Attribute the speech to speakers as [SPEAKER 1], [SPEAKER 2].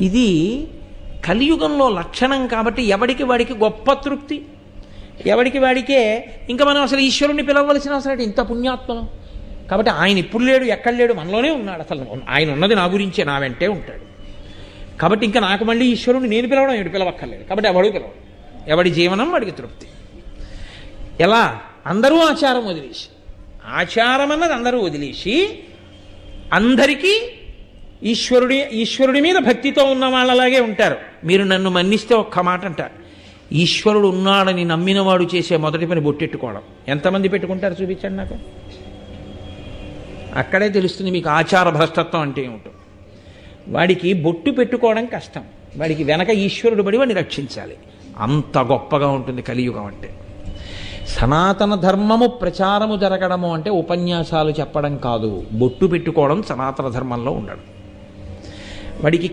[SPEAKER 1] ఇది కలియుగంలో లక్షణం కాబట్టి ఎవడికి వాడికి గొప్ప తృప్తి. ఎవడికి వాడికే ఇంకా మనం అసలు ఈశ్వరుణ్ణి పిలవలసిన అవసరం ఇంత పుణ్యాత్మను. కాబట్టి ఆయన ఇప్పుడు లేడు ఎక్కడ లేడు మనలోనే ఉన్నాడు. అసలు ఆయన ఉన్నది నా గురించే నా వెంటే ఉంటాడు. కాబట్టి ఇంకా నాకు మళ్ళీ ఈశ్వరుని నేను పిలవడం ఎవడు పిలవక్కర్లేదు. కాబట్టి ఎవడు పిలవడు. ఎవడి జీవనం వాడికి తృప్తి. ఎలా? అందరూ ఆచారం వదిలేసి. ఆచారం అన్నది అందరూ వదిలేసి అందరికీ ఈశ్వరుడి ఈశ్వరుడి మీద భక్తితో ఉన్న వాళ్ళలాగే ఉంటారు. మీరు నన్ను మన్నిస్తే ఒక్క మాట అంటారు. ఈశ్వరుడు ఉన్నాడని నమ్మినవాడు చేసే మొదటి పని బొట్టెట్టుకోవడం. ఎంతమంది పెట్టుకుంటారు? చూపించండి నాకు. అక్కడే తెలుస్తుంది మీకు ఆచార భ్రష్టత్వం అంటే ఏమిటో. వాడికి బొట్టు పెట్టుకోవడం కష్టం. వాడికి వెనక ఈశ్వరుడు పడి వాడిని రక్షించాలి. అంత గొప్పగా ఉంటుంది కలియుగం అంటే. సనాతన ధర్మము ప్రచారము జరగడము అంటే ఉపన్యాసాలు చెప్పడం కాదు. బొట్టు పెట్టుకోవడం సనాతన ధర్మంలో ఉండడం. వాడికి